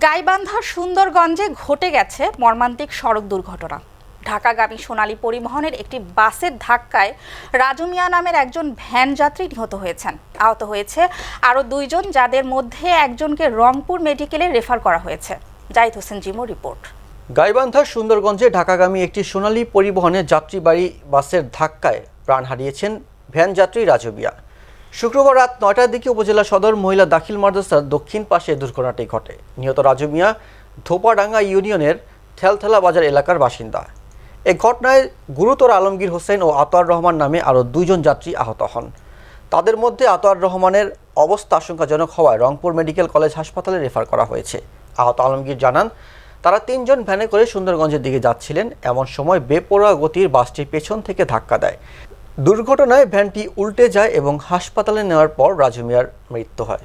গাইবান্ধার সুন্দরগঞ্জে ঘটে গেছে মর্মান্তিক সড়ক দুর্ঘটনা। ঢাকাগামী সোনালী পরিবহনের একটি বাসের ধাক্কায় রাজু মিয়া নামের একজন ভ্যান যাত্রী নিহত হয়েছেন। আহত হয়েছে আরও দুইজন, যাদের মধ্যে একজনকে রংপুর মেডিকেলে রেফার করা হয়েছে। জাহিদ হোসেন জিমো রিপোর্ট। গাইবান্ধার সুন্দরগঞ্জে ঢাকাগামী একটি সোনালী পরিবহনের যাত্রীবাড়ি বাসের ধাক্কায় প্রাণ হারিয়েছেন ভ্যান যাত্রী রাজবিয়া শুক্রবার রাত নয়টার দিকে উপজেলা সদর মহিলা দাখিল মাদ্রাসার দক্ষিণ পাশে দুর্ঘটনাটি ঘটে। নিহত রাজু মিয়া, ধোপাডাঙ্গা ইউনিয়নের থেলথেলা বাজার এলাকার বাসিন্দা। এ ঘটনায় গুরুতর আলমগীর হোসেন ও আতোয়ার রহমান নামে আরও দুইজন যাত্রী আহত হন। তাদের মধ্যে আতোয়ার রহমানের অবস্থা আশঙ্কাজনক হওয়ায় রংপুর মেডিকেল কলেজ হাসপাতালে রেফার করা হয়েছে। আহত আলমগীর জানান, তারা তিনজন ভ্যানে করে সুন্দরগঞ্জের দিকে যাচ্ছিলেন। এমন সময় বেপরোয়া গতির বাসটি পেছন থেকে ধাক্কা দেয়। দুর্ঘটনায় ভ্যানটি উল্টে যায় এবং হাসপাতালে নেওয়ার পর রাজু মিয়ার মৃত্যু হয়।